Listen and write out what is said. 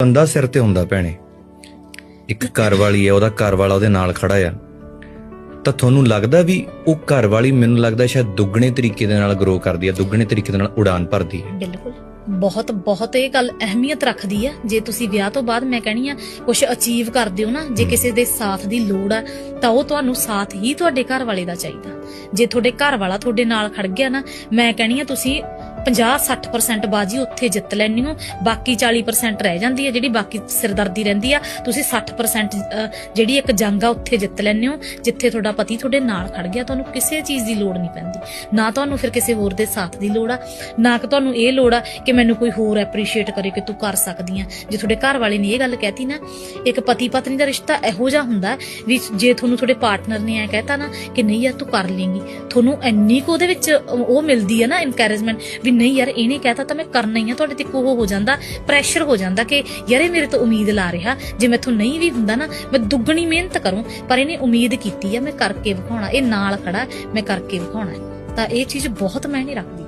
ਬੰਦਾ ਸਿਰ ਤੇ ਹੁੰਦਾ ਭੈਣੇ। ਇੱਕ ਘਰ ਵਾਲੀ ਹੈ ਉਹਦਾ ਘਰ ਵਾਲਾ ਉਹਦੇ ਨਾਲ ਖੜਾ ਆ। ਤਾਂ ਤੁਹਾਨੂੰ ਲੱਗਦਾ ਵੀ ਉਹ ਘਰ ਵਾਲੀ ਮੈਨੂੰ ਲੱਗਦਾ ਸ਼ਾਇਦ ਦੁੱਗਣੇ ਤਰੀਕੇ ਦੇ ਨਾਲ ਗਰੋ ਕਰਦੀ ਹੈ ਦੁੱਗਣੇ ਤਰੀਕੇ ਦੇ ਨਾਲ ਉਡਾਨ ਭਰਦੀ ਹੈ। ਬਿਲਕੁਲ। ਬਹੁਤ ਬਹੁਤ ਇਹ ਗੱਲ ਅਹਿਮੀਅਤ ਰੱਖਦੀ ਆ ਜੇ ਤੁਸੀਂ ਵਿਆਹ ਤੋਂ ਬਾਅਦ ਮੈਂ ਕਹਿਣੀ ਆ ਕੁਝ ਅਚੀਵ ਕਰਦੇ ਹੋ ਨਾ ਜੇ ਕਿਸੇ ਦੇ ਸਾਥ ਦੀ ਲੋੜ ਆ ਤਾਂ ਉਹ ਤੁਹਾਨੂੰ ਸਾਥ ਹੀ ਤੁਹਾਡੇ ਘਰ ਵਾਲੇ ਦਾ ਚਾਹੀਦਾ। ਜੇ ਤੁਹਾਡੇ ਘਰ ਵਾਲਾ ਤੁਹਾਡੇ ਨਾਲ ਖੜ ਗਿਆ ਨਾ, ਮੈਂ ਕਹਿਣੀ ਆ ਤੁਸੀਂ 50-60% ਬਾਜੀ ਉੱਥੇ ਜਿੱਤ ਲੈਣੀ ਹੋ। ਬਾਕੀ 40% ਰਹਿ ਜਾਂਦੀ ਹੈ ਜਿਹੜੀ ਬਾਕੀ ਸਿਰਦਰਦੀ ਰਹਿੰਦੀ ਆ। ਤੁਸੀਂ 60% ਜਿਹੜੀ ਇੱਕ ਜੰਗ ਆ ਉੱਥੇ ਜਿੱਤ ਲੈਣੇ ਹੋ, ਜਿੱਥੇ ਤੁਹਾਡਾ ਪਤੀ ਤੁਹਾਡੇ ਨਾਲ ਖੜ ਗਿਆ, ਤੁਹਾਨੂੰ ਕਿਸੇ ਚੀਜ਼ ਦੀ ਲੋੜ ਨਹੀਂ ਪੈਂਦੀ। ਨਾ ਤੁਹਾਨੂੰ ਫਿਰ ਕਿਸੇ ਹੋਰ ਦੇ ਸਾਥ ਦੀ ਲੋੜ ਆ, ਨਾ ਕਿ ਤੁਹਾਨੂੰ ਇਹ ਲੋੜ ਆ ਕਿ ਮੈਨੂੰ ਕੋਈ ਹੋਰ ਐਪਰੀਸ਼ੀਏਟ ਕਰੇ ਕਿ ਤੂੰ ਕਰ ਸਕਦੀ ਆ। ਜੇ ਤੁਹਾਡੇ ਘਰ ਵਾਲੇ ਨੇ ਇਹ ਗੱਲ ਕਹਿਤੀ ਨਾ, ਇੱਕ ਪਤੀ ਪਤਨੀ ਦਾ ਰਿਸ਼ਤਾ ਇਹੋ ਜਿਹਾ ਹੁੰਦਾ ਵੀ ਜੇ ਤੁਹਾਨੂੰ ਤੁਹਾਡੇ ਪਾਰਟਨਰ ਨੇ ਐ ਕਹਿਤਾ ਨਾ ਕਿ ਨਹੀਂ ਯਾਰ ਤੂੰ ਕਰ ਲੇਂਗੀ ਤੁਹਾਨੂੰ ਇੰਨੀ ਕੁ ਉਹਦੇ ਵਿੱਚ ਉਹ ਮਿਲਦੀ ਹੈ ਨਾ ਇਨਕਰੇਜਮੈਂਟ ਵੀ ਨਹੀਂ ਯਾਰ, ਇਹਨੇ ਕਹਿਤਾ ਤਾਂ ਮੈਂ ਕਰਨਾ ਹੀ ਆ, ਤੁਹਾਡੇ ਤੇ ਉਹ ਹੋ ਜਾਂਦਾ ਪ੍ਰੈਸ਼ਰ ਹੋ ਜਾਂਦਾ ਕਿ ਯਾਰ ਇਹ ਮੇਰੇ ਤੋਂ ਉਮੀਦ ਲਾ ਰਿਹਾ। ਜੇ ਮੈਥੋਂ ਨਹੀਂ ਵੀ ਹੁੰਦਾ ਨਾ, ਮੈਂ ਦੁੱਗਣੀ ਮਿਹਨਤ ਕਰੂੰ, ਪਰ ਇਹਨੇ ਉਮੀਦ ਕੀਤੀ ਆ, ਮੈਂ ਕਰਕੇ ਵਿਖਾਉਣਾ, ਇਹ ਨਾਲ ਖੜਾ, ਮੈਂ ਕਰਕੇ ਵਿਖਾਉਣਾ। ਤਾਂ ਇਹ ਚੀਜ਼ ਬਹੁਤ ਮਾਇਨੇ ਰੱਖਦੀ।